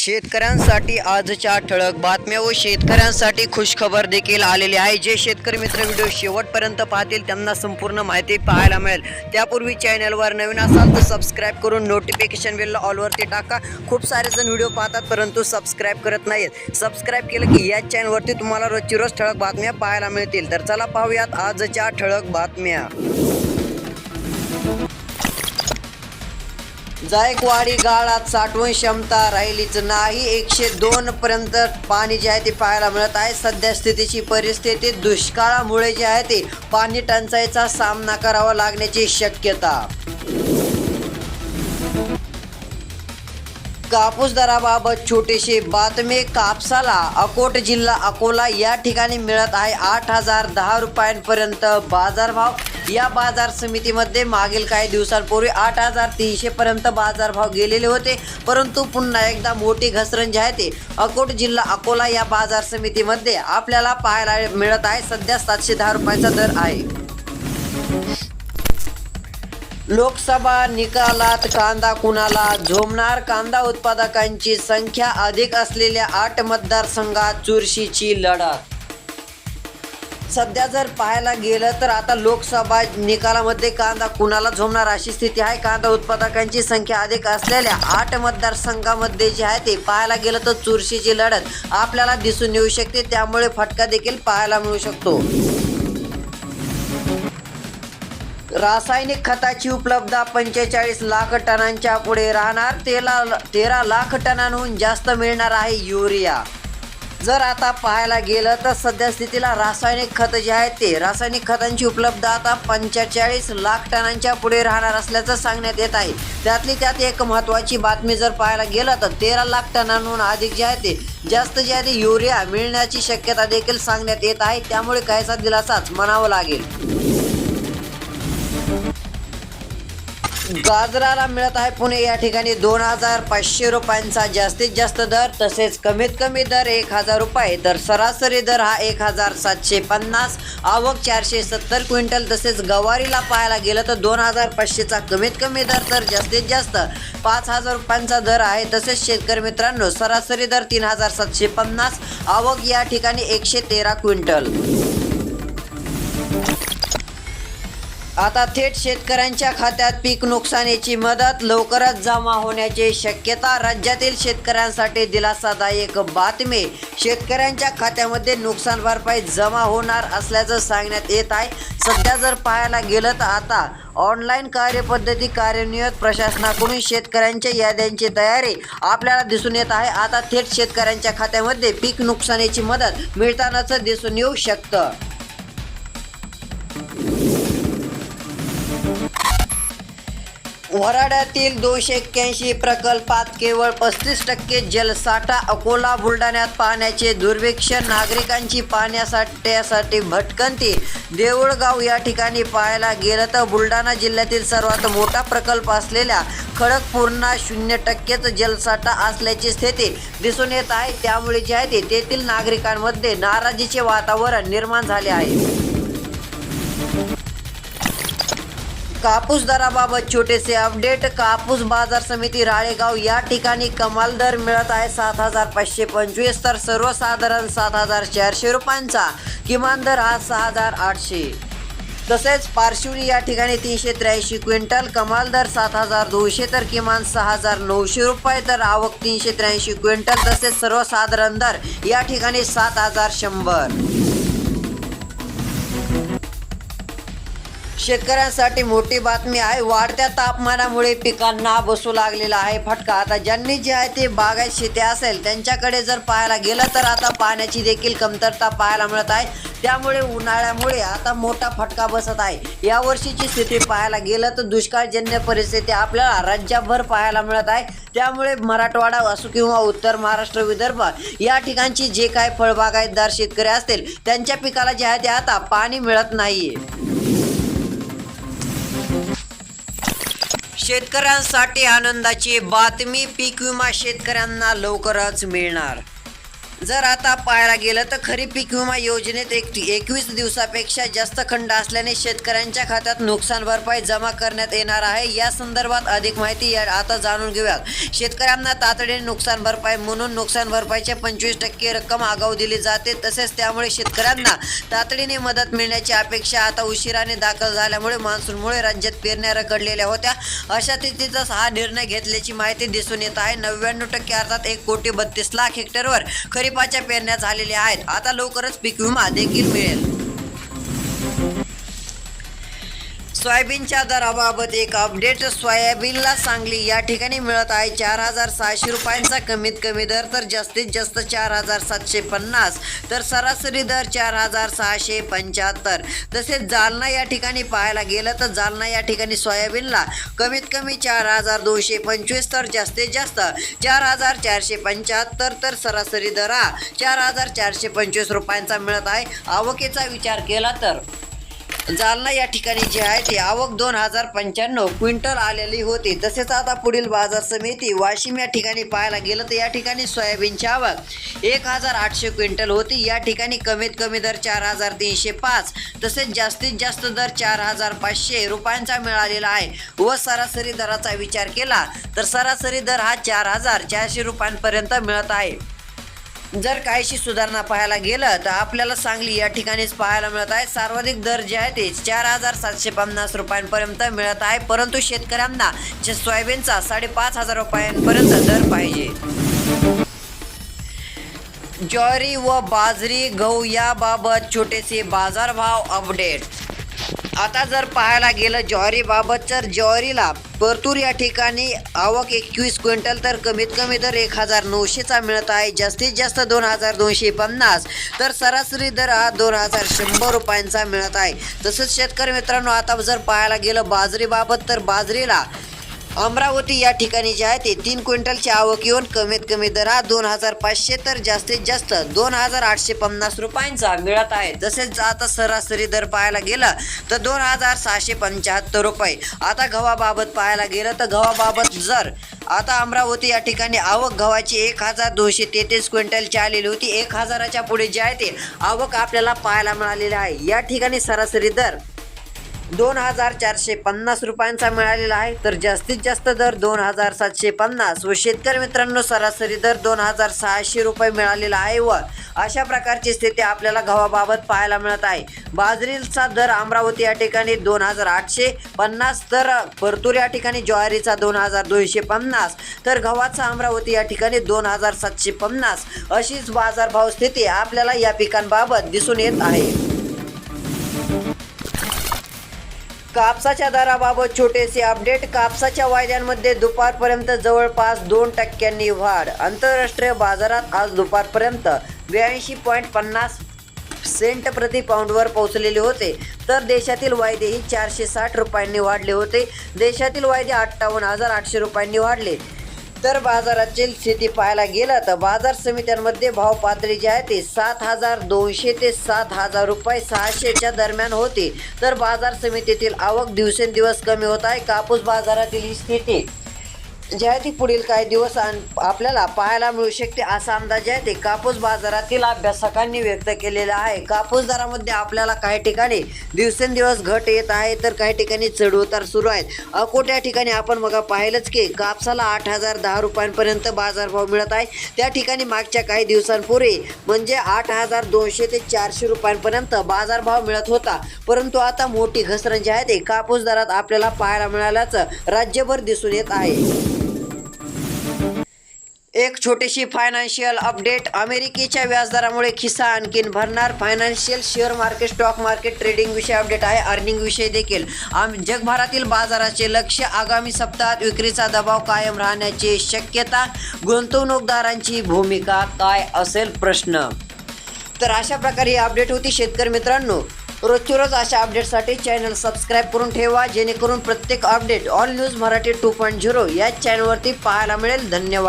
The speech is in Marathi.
शेतकऱ्यांसाठी आजच्या ठळक बातम्या व शेतकऱ्यांसाठी खुशखबर देखील आलेली आहे. जे शेतकरी मित्र व्हिडिओ शेवटपर्यंत पाहतील त्यांना संपूर्ण माहिती पाहायला मिळेल. त्यापूर्वी चॅनलवर नवीन असाल तर सबस्क्राईब करून नोटिफिकेशन बेल ऑलवरती टाका. खूप सारे जण व्हिडिओ पाहतात परंतु सबस्क्राईब करत नाहीत सबस्क्राईब केलं की याच चॅनलवरती तुम्हाला रोजची रोज ठळक बातम्या पाहायला मिळतील. तर चला पाहूयात आजच्या ठळक बातम्या. जायकवाडी गाळात साठवण क्षमता राहिलीच नाही. एकशे दोन पर्यंत पाणी जे आहे ते पाहायला मिळत आहे. सध्या स्थितीची परिस्थिती दुष्काळामुळे जे आहे ते पाणी टंचाईचा सामना करावा लागण्याची शक्यता. कापूस दराबाबत छोटीशी बातमी कापसाला अकोट जिल्हा अकोला या ठिकाणी मिळत आहे. आठ हजार दहा रुपयांपर्यंत बाजारभाव या बाजार समितीमध्ये मागील काही दिवसांपूर्वी आठ हजार तीनशे पर्यंत बाजारभाव गेलेले होते. परंतु पुन्हा एकदा मोठी घसरण जी आहे ते अकोट जिल्हा अकोला या बाजार समितीमध्ये आपल्याला पाहायला मिळत आहे. सध्या सातशे दहा रुपयांचा दर आहे. लोकसभा निकालात कांदा कुणाला झोमणार कांदा उत्पादकांची संख्या अधिक असलेल्या आठ मतदारसंघात चुरशीची लढत सध्या जर पाहायला गेलं तर आता लोकसभा निकालामध्ये कांदा कुणाला झोमणार अशी स्थिती आहे? कांदा उत्पादकांची संख्या अधिक असलेल्या आठ मतदारसंघामध्ये जे आहे ते पाहायला गेलं तर चुरशीची लढत आपल्याला दिसून येऊ शकते. त्यामुळे फटका देखील पाहायला मिळू शकतो. रासायनिक खताची उपलब्धता पंचेचाळीस लाख टनांच्या पुढे राहणार. तेला तेरा लाख टनांहून जास्त मिळणार आहे युरिया. जर आता पाहायला गेलं तर सध्या स्थितीला रासायनिक खत जे आहे ते रासायनिक खतांची उपलब्धता आता पंचेचाळीस लाख टनांच्या पुढे राहणार असल्याचं सांगण्यात येत आहे. त्यातली त्यात एक महत्त्वाची बातमी जर पाहायला गेलं तर तेरा लाख टनांहून अधिक जे आहे ते जास्त जे आहे ते युरिया मिळण्याची शक्यता देखील सांगण्यात येत आहे. त्यामुळे काहीसा दिलासाच म्हणावं लागेल. गाजराला मिळत आहे पुणे. या ठिकाणी दोन हजार पाचशे रुपयांचा जास्तीत जास्त दर तसेच कमीत कमी दर एक हजार रुपये. तर सरासरी दर हा एक हजार सातशे पन्नास आवक चारशे सत्तर क्विंटल तसेच गवारीला पाहायला गेलं तर दोन हजार पाचशेचा कमीत कमी दर तर जास्तीत जास्त पाच हजार रुपयांचा दर आहे. तसेच शेतकरी मित्रांनो सरासरी दर तीन हजार सातशे पन्नास आवक या ठिकाणी एकशे तेरा क्विंटल. आता थेट शेतकऱ्यांच्या खात्यात पीक नुकसानीची मदत लवकरच जमा होण्याची शक्यता राज्यातील शेतकऱ्यांसाठी दिलासादायक बातमी. शेतकऱ्यांच्या खात्यामध्ये नुकसान भरपाई जमा होणार असल्याचं सांगण्यात येत आहे. सध्या जर पाहायला गेलं तर आता ऑनलाईन कार्यपद्धती कार्यान्वित प्रशासनाकडून शेतकऱ्यांच्या याद्यांची तयारी आपल्याला दिसून येत आहे. आता थेट शेतकऱ्यांच्या खात्यामध्ये पीक नुकसानीची मदत मिळतानाच दिसून येऊ शकतं. वराड्यातील दोनशे एक्क्याऐंशी प्रकल्पात केवळ पस्तीस टक्के जलसाठा अकोला बुलढाण्यात पाण्याचे दुर्भिक्ष नागरिकांची पाण्यासाठ्यासाठी भटकंती. देऊळगाव या ठिकाणी पाहायला गेलं तर बुलढाणा जिल्ह्यातील सर्वात मोठा प्रकल्प असलेल्या खडकपूर्णा शून्य टक्केच जलसाठा असल्याची स्थिती दिसून येत आहे. त्यामुळे जे आहे ते तेथील नागरिकांमध्ये नाराजीचे वातावरण निर्माण झाले आहे. कापूस दराबाबत छोटेसे अपडेट. कापूस बाजार समिती राळेगाव या ठिकाणी कमाल दर मिळत आहे. सात हजार पाचशे पंचवीस तर सर्वसाधारण सात हजार चारशे रुपयांचा किमान दर हा सहा हजार आठशे. तसेच पार्शिवली या ठिकाणी तीनशे त्र्याऐंशी क्विंटल कमाल दर सात हजार दोनशे तर किमान सहा हजार नऊशे रुपये तर आवक तीनशे त्र्याऐंशी क्विंटल तसेच सर्वसाधारण दर या ठिकाणी सात हजार शंभर. शेतकऱ्यांसाठी मोठी बातमी आहे. वाढत्या तापमानामुळे पिकांना बसू लागलेला आहे फटका. आता ज्यांनी जे आहे ते बागायत शेती असेल त्यांच्याकडे जर पाहायला गेलं तर आता पाण्याची देखील कमतरता पाहायला मिळत आहे. त्यामुळे उन्हाळ्यामुळे आता मोठा फटका बसत आहे. या वर्षीची स्थिती पाहायला गेलं तर दुष्काळजन्य परिस्थिती आपल्याला राज्यभर पाहायला मिळत आहे. त्यामुळे मराठवाडा असो किंवा उत्तर महाराष्ट्र विदर्भ या ठिकाणची जे काय फळबागायतदार शेतकरी असतील त्यांच्या पिकाला जे आहे ते आता पाणी मिळत नाहीये. शेतकऱ्यांसाठी आनंदाची बातमी पीक विमा शेतकऱ्यांना लवकरच मिळणार. जर आता पाहायला गेलं तर खरीप पीक विमा योजनेत एक एकवीस दिवसापेक्षा जास्त खंड असल्याने शेतकऱ्यांच्या खात्यात नुकसान भरपाई जमा करण्यात येणार आहे. या संदर्भात अधिक माहिती या- आता जाणून घेऊयात. शेतकऱ्यांना तातडीने नुकसान भरपाई म्हणून नुकसान भरपाईच्या पंचवीस टक्के रक्कम आगाऊ दिली जाते. तसेच त्यामुळे शेतकऱ्यांना तातडीने मदत मिळण्याची अपेक्षा आता उशिराने दाखल झाल्यामुळे मान्सूनमुळे राज्यात पेरण्या रखडलेल्या होत्या. अशा स्थितीतच हा निर्णय घेतल्याची माहिती दिसून येत आहे. नव्याण्णव टक्के अर्थात एक कोटी बत्तीस लाख हेक्टरवर खरीपाच्या पेरण्या झालेल्या आहेत. आता लवकरच पीक विमा देखील मिळेल. सोयाबीनच्या दराबाबत एक अपडेट सोयाबीनला सांगली. या ठिकाणी मिळत आहे चार हजार सहाशे रुपयांचा कमीत कमी दर तर जास्तीत जास्त चार हजार सातशे पन्नास तर सरासरी दर चार हजार सहाशे पंच्याहत्तर. तसेच जालना या ठिकाणी पाहायला गेलं तर जालना या ठिकाणी सोयाबीनला कमीत कमी चार हजार दोनशे पंचवीस तर जास्तीत जास्त चार हजार चारशे पंच्याहत्तर तर सरासरी दर हा चार हजार चारशे पंचवीस रुपयांचा मिळत आहे. आवकेचा विचार केला तर. जालना या ठिकाणी जे आहे ते आवक दोन हजार पंच्याण्णव क्विंटल आलेली होती. तसेच आता पुढील बाजार समिती वाशिम या ठिकाणी पाहायला गेलं तर या ठिकाणी सोयाबीनची आवक एक हजार आठशे क्विंटल होती. या ठिकाणी कमीत कमी दर चार हजार तीनशे पाच तसेच जास्तीत जास्त दर चार हजार पाचशे रुपयांचा मिळालेला आहे. व सरासरी दराचा विचार केला तर सरासरी दर हा चार हजार चारशे रुपयांपर्यंत मिळत आहे. जर काहीशी सुधारणा पाहायला गेलं तर आपल्याला सांगली या ठिकाणीच पाहायला मिळत आहे. सर्वाधिक दर जे आहे ते चार हजार सातशे पन्नास रुपयांपर्यंत मिळत आहे. परंतु शेतकऱ्यांना जे सोयाबीनचा साडेपाच हजार रुपयांपर्यंत दर पाहिजे. ज्वारी व बाजरी गहू याबाबत छोटेसे बाजारभाव अपडेट आता जर पाहायला गेलं ज्वारीबाबत तर ज्वारीला परतूर या ठिकाणी आवक एकवीस क्विंटल तर कमीत कमी दर एक हजार नऊशेचा मिळत आहे. जास्तीत जास्त दोन हजार दोनशे पन्नास तर सरासरी दर हा दोन हजार शंभर रुपयांचा मिळत आहे. तसंच शेतकरी मित्रांनो आता जर पाहायला गेलं बाजरीबाबत तर बाजरीला अमरावती या ठिकाणी जे आहे ते तीन क्विंटलची आवक येऊन कमीत कमी दर हा दोन हजार पाचशे तर जास्तीत जास्त दोन हजार आठशे पन्नास रुपयांचा मिळत आहे. तसेच आता सरासरी दर पाहायला गेलं तर दोन हजार सहाशे पंच्याहत्तर रुपये. आता गव्हाबाबत पाहायला गेलं तर गव्हाबाबत जर आता अमरावती या ठिकाणी आवक गव्हाची एक हजार दोनशे तेहतीस क्विंटलची आलेली होती एक हजाराच्या पुढे जे आहे ते आवक आपल्याला पाहायला मिळालेली आहे. या ठिकाणी सरासरी दर दोन हजार चारशे पन्नास रुपयांचा मिळालेला आहे. तर जास्तीत जास्त दर दोन हजार सातशे पन्नास व शेतकरी मित्रांनो सरासरी दर दोन हजार सहाशे रुपये मिळालेला आहे व अशा प्रकारची स्थिती आपल्याला गव्हाबाबत पाहायला मिळत आहे. बाजरीचा दर अमरावती या ठिकाणी दोन हजार आठशे पन्नास तर परतूर या ठिकाणी ज्वारीचा दोन हजार दोनशे पन्नास तर गव्हाचा अमरावती या ठिकाणी दोन हजार सातशे पन्नास. अशीच बाजारभाव स्थिती आपल्याला या पिकांबाबत दिसून येत आहे. कापसाच्या दराबाबत छोटेसे अपडेट. कापसाच्या वायद्यांमध्ये दुपारपर्यंत जवळपास दोन टक्क्यांनी वाढ. आंतरराष्ट्रीय बाजारात आज दुपारपर्यंत ब्याऐंशी पॉईंट पन्नास सेंट प्रति पाऊंडवर पोहोचलेले होते. तर देशातील वायदेही चारशे साठ रुपयांनी वाढले होते. देशातील वायदे अठ्ठावन्न हजार आठशे रुपयांनी वाढले. तर बाजारातील स्थिती पाहायला गेलं तर बाजार समित्यांमध्ये भाव पातळी जी आहे ती सात हजार दोनशे ते सात हजार रुपये सहाशेच्या दरम्यान होती. तर बाजार समितीतील आवक दिवसेंदिवस कमी होत आहे. कापूस बाजारातील ही स्थिती जी आहे ती पुढील काही दिवस आपल्याला पाहायला मिळू शकते असा अंदाज आहे. ते कापूस बाजारातील अभ्यासकांनी व्यक्त केलेला आहे. कापूस दरामध्ये आपल्याला काही ठिकाणी दिवसेंदिवस घट येत आहे तर काही ठिकाणी चढ उतार सुरू आहेत. अकोट्या ठिकाणी आपण मग पाहिलंच की कापसाला आठ हजार दहा रुपयांपर्यंत बाजारभाव मिळत आहे. त्या ठिकाणी मागच्या काही दिवसांपूर्वी म्हणजे आठ हजार दोनशे ते चारशे रुपयांपर्यंत बाजारभाव मिळत होता. परंतु आता मोठी घसरण जी आहे ते कापूस दरात आपल्याला पाहायला मिळाल्याचं राज्यभर दिसून येत आहे. एक छोटीशी फायनान्शियल अपडेट अमेरिकेच्या व्याजदरामुळे खिसा आणखीन भरणार. Financial share market stock market trading विषय अपडेट आहे. अर्निंग विषय देखील. आम जगभरातील बाजाराचे लक्ष आगामी सप्ताहात विक्रीचा दबाव कायम राहण्याची शक्यता. गुंतवणूकदारांची भूमिका काय असेल प्रश्न? तर अशा प्रकारे ही अपडेट होती शेतकरी मित्रांनो. रोजची रोज अशा अपडेटसाठी चॅनल सबस्क्राईब करून ठेवा. जेणेकरून प्रत्येक update all news Marathi two point zero या चॅनलवरती पाहायला मिळेल. धन्यवाद.